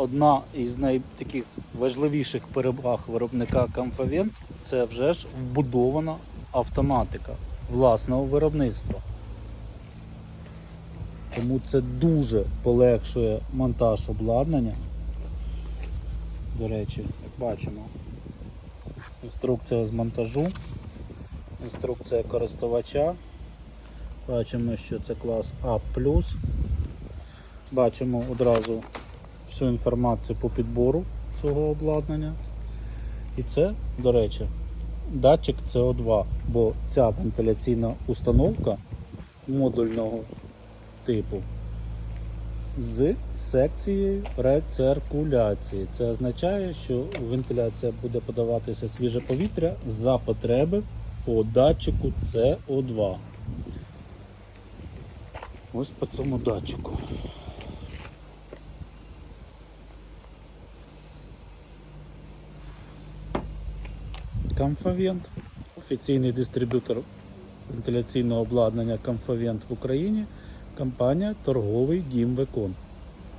одна із найтаких важливіших переваг виробника Comfavent – це вже ж вбудована автоматика власного виробництва. Тому це дуже полегшує монтаж обладнання. До речі, як бачимо, інструкція з монтажу, інструкція користувача. Бачимо, що це клас А. Бачимо одразу всю інформацію по підбору цього обладнання. І це, до речі, датчик CO2, бо ця вентиляційна установка модульного типу з секцією рециркуляції. Це означає, що вентиляція буде подаватися свіже повітря за потреби по датчику CO2. Ось по цьому датчику. Comfavent, офіційний дистриб'ютор вентиляційного обладнання Камфавент в Україні, компанія Торговий Дім Векон.